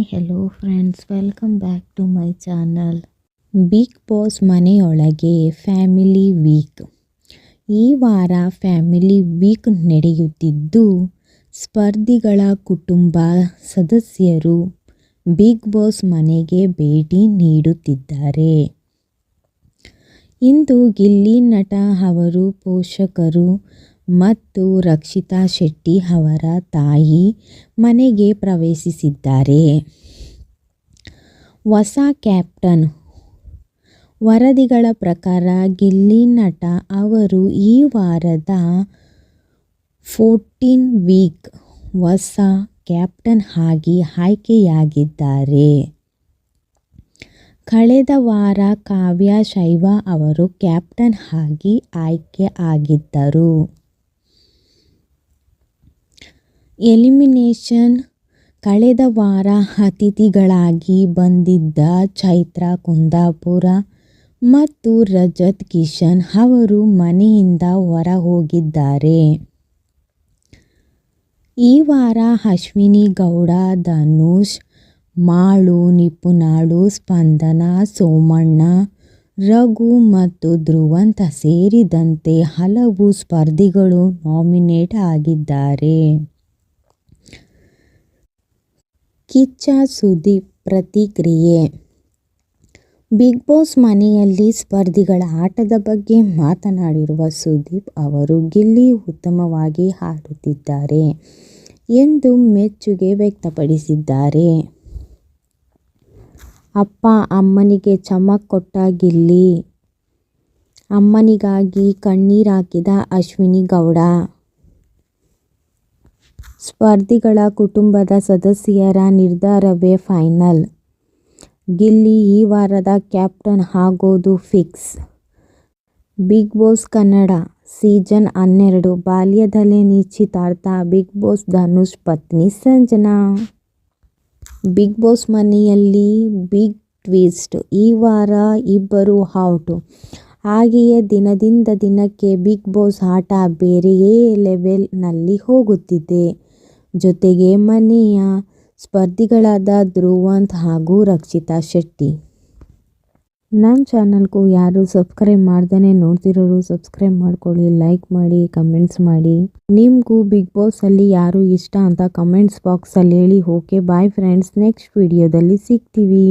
Hi hello friends welcome back to my channel big boss ಮನೆಯೊಳಗೆ family week ಈ ವಾರ family weak ನಡೆಯುತ್ತಿದ್ದು, ಸ್ಪರ್ಧಿಗಳ ಕುಟುಂಬ ಸದಸ್ಯರು ಬಿಗ್ ಬಾಸ್ ಮನೆಗೆ ಭೇಟಿ ನೀಡುತ್ತಿದ್ದಾರೆ. ಇಂದು ಗಿಲ್ಲಿ ನಟ ಅವರು ಪೋಷಕರು ಮತ್ತು ರಕ್ಷಿತಾ ಶೆಟ್ಟಿ ಅವರ ತಾಯಿ ಮನೆಗೆ ಪ್ರವೇಶಿಸಿದ್ದಾರೆ. ಹೊಸ ಕ್ಯಾಪ್ಟನ್ ವರದಿಗಳ ಪ್ರಕಾರ ಗಿಲ್ಲಿ ನಟ ಅವರು ಈ ವಾರದ ಫೋರ್ಟೀನ್ ವೀಕ್ ಹೊಸ ಕ್ಯಾಪ್ಟನ್ ಆಗಿ ಆಯ್ಕೆಯಾಗಿದ್ದಾರೆ. ಕಳೆದ ವಾರ ಕಾವ್ಯ ಶೈವ ಅವರು ಕ್ಯಾಪ್ಟನ್ ಆಗಿ ಆಯ್ಕೆ ಆಗಿದ್ದರು ಎಲಿಮಿನೇಷನ್ ಕಳೆದ ವಾರ ಅತಿಥಿಗಳಾಗಿ ಬಂದಿದ್ದ ಚೈತ್ರ ಕುಂದಾಪುರ ಮತ್ತು ರಜತ್ ಕಿಶನ್ ಅವರು ಮನೆಯಿಂದ ಹೊರ ಹೋಗಿದ್ದಾರೆ. ಈ ವಾರ ಅಶ್ವಿನಿ ಗೌಡ, ಧನುಷ್, ಮಾಳು ನಿಪುನಾಳು ಸ್ಪಂದನ, ಸೋಮಣ್ಣ, ರಘು ಮತ್ತು ಧ್ರುವಂತ ಸೇರಿದಂತೆ ಹಲವು ಸ್ಪರ್ಧಿಗಳು ನಾಮಿನೇಟ್ ಆಗಿದ್ದಾರೆ ಕಿಚ್ಚ ಸುದೀಪ್ ಪ್ರತಿಕ್ರಿಯೆ. ಬಿಗ್ ಬಾಸ್ ಮನೆಯಲ್ಲಿ ಸ್ಪರ್ಧಿಗಳ ಆಟದ ಬಗ್ಗೆ ಮಾತನಾಡಿರುವ ಸುದೀಪ್ ಅವರು, ಗಿಲ್ಲಿ ಉತ್ತಮವಾಗಿ ಆಡುತ್ತಿದ್ದಾರೆ ಎಂದು ಮೆಚ್ಚುಗೆ ವ್ಯಕ್ತಪಡಿಸಿದ್ದಾರೆ. ಅಪ್ಪ, ಅಮ್ಮನಿಗೆ ಚಮಕ್ ಕೊಟ್ಟ ಗಿಲ್ಲಿ. ಅಮ್ಮನಿಗಾಗಿ ಕಣ್ಣೀರಾಕಿದ ಅಶ್ವಿನಿ ಗೌಡ. ಸ್ಪರ್ಧಿಗಳ ಕುಟುಂಬದ ಸದಸ್ಯರ ನಿರ್ಧಾರವೇ ಫೈನಲ್. ಗಿಲ್ಲಿ ಈ ವಾರದ ಕ್ಯಾಪ್ಟನ್ ಆಗೋದು fix. Big boss Kannada season ಹನ್ನೆರಡು ಬಾಲ್ಯದಲ್ಲೇ ನಿಶ್ಚಿತಾರ್ಥ. ಬಿಗ್ ಬಾಸ್ ಧನುಷ್ ಪತ್ನಿ ಸಂಜನಾ. ಬಿಗ್ ಬಾಸ್ ಮನೆಯಲ್ಲಿ ಬಿಗ್ ಟ್ವಿಸ್ಟ್. ಈ ವಾರ ಇಬ್ಬರು ಔಟು. ಹಾಗೆಯೇ ದಿನದಿಂದ ದಿನಕ್ಕೆ ಬಿಗ್ ಬಾಸ್ ಆಟ ಬೇರೆಯೇ ಲೆವೆಲ್ನಲ್ಲಿ ಹೋಗುತ್ತಿದೆ. ಜೊತೆಗೆ ಮನೆಯ ಸ್ಪರ್ಧಿಗಳಾದ ಧ್ರುವಂತ್ ಹಾಗೂ ರಕ್ಷಿತಾ ಶೆಟ್ಟಿ. ನನ್ನ ಚಾನಲ್ಗೂ ಯಾರು ಸಬ್ಸ್ಕ್ರೈಬ್ ಮಾಡ್ದೇ ನೋಡ್ತಿರೋರು ಸಬ್ಸ್ಕ್ರೈಬ್ ಮಾಡ್ಕೊಳ್ಳಿ, ಲೈಕ್ ಮಾಡಿ, ಕಮೆಂಟ್ಸ್ ಮಾಡಿ. ನಿಮಗೂ ಬಿಗ್ ಬಾಸಲ್ಲಿ ಯಾರು ಇಷ್ಟ ಅಂತ ಕಮೆಂಟ್ಸ್ ಬಾಕ್ಸಲ್ಲಿ ಹೇಳಿ. ಓಕೆ, ಬಾಯ್ ಫ್ರೆಂಡ್ಸ್, ನೆಕ್ಸ್ಟ್ ವಿಡಿಯೋದಲ್ಲಿ ಸಿಗ್ತೀವಿ.